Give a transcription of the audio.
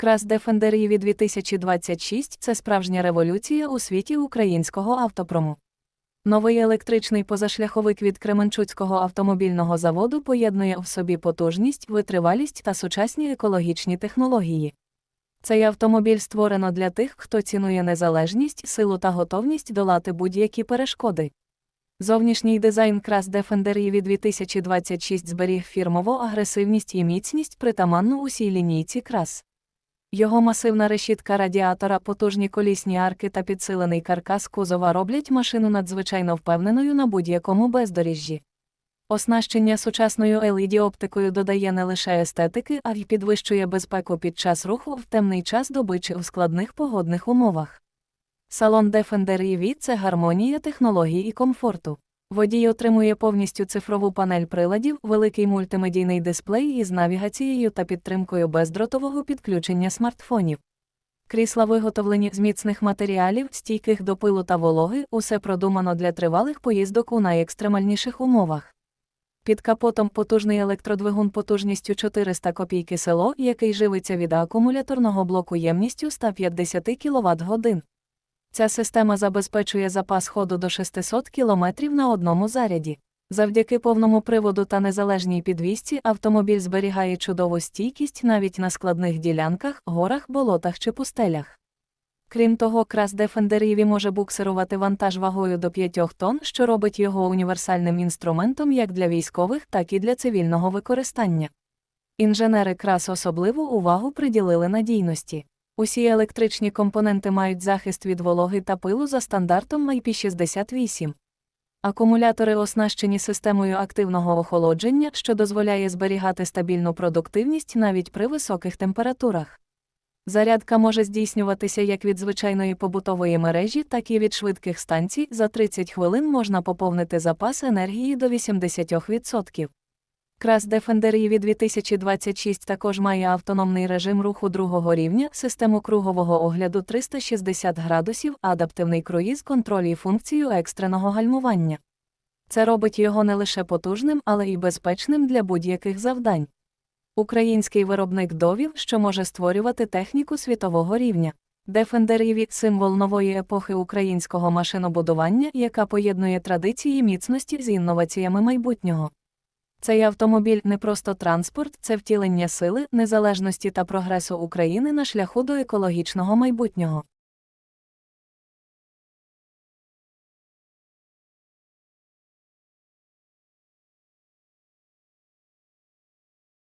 Крас Defender EV 2026 це справжня революція у світі українського автопрому. Новий електричний позашляховик від Кременчуцького автомобільного заводу поєднує в собі потужність, витривалість та сучасні екологічні технології. Цей автомобіль створено для тих, хто цінує незалежність, силу та готовність долати будь-які перешкоди. Зовнішній дизайн Крас Defender EV 2026 зберіг фірмову агресивність і міцність притаманну усій лінійці крас. Його масивна решітка радіатора, потужні колісні арки та підсилений каркас кузова роблять машину надзвичайно впевненою на будь-якому бездоріжжі. Оснащення сучасною LED-оптикою додає не лише естетики, а й підвищує безпеку під час руху в темний час доби чи у складних погодних умовах. Салон Defender EV – це гармонія технологій і комфорту. Водій отримує повністю цифрову панель приладів, великий мультимедійний дисплей із навігацією та підтримкою бездротового підключення смартфонів. Крісла виготовлені з міцних матеріалів, стійких до пилу та вологи, усе продумано для тривалих поїздок у найекстремальніших умовах. Під капотом потужний електродвигун потужністю 400 копійки село, який живиться від акумуляторного блоку ємністю 150 кВт годин. Ця система забезпечує запас ходу до 600 км на одному заряді. Завдяки повному приводу та незалежній підвісці автомобіль зберігає чудову стійкість навіть на складних ділянках, горах, болотах чи пустелях. Крім того, крас Defender EV може буксирувати вантаж вагою до 5 тонн, що робить його універсальним інструментом як для військових, так і для цивільного використання. Інженери крас особливу увагу приділили надійності. Усі електричні компоненти мають захист від вологи та пилу за стандартом IP68. Акумулятори оснащені системою активного охолодження, що дозволяє зберігати стабільну продуктивність навіть при високих температурах. Зарядка може здійснюватися як від звичайної побутової мережі, так і від швидких станцій. За 30 хвилин можна поповнити запас енергії до 80%. Крас Defender EV 2026 також має автономний режим руху другого рівня, систему кругового огляду 360 градусів, адаптивний круїз, контроль і функцію екстреного гальмування. Це робить його не лише потужним, але й безпечним для будь-яких завдань. Український виробник довів, що може створювати техніку світового рівня. Defender EV – символ нової епохи українського машинобудування, яка поєднує традиції міцності з інноваціями майбутнього. Цей автомобіль не просто транспорт, це втілення сили, незалежності та прогресу України на шляху до екологічного майбутнього.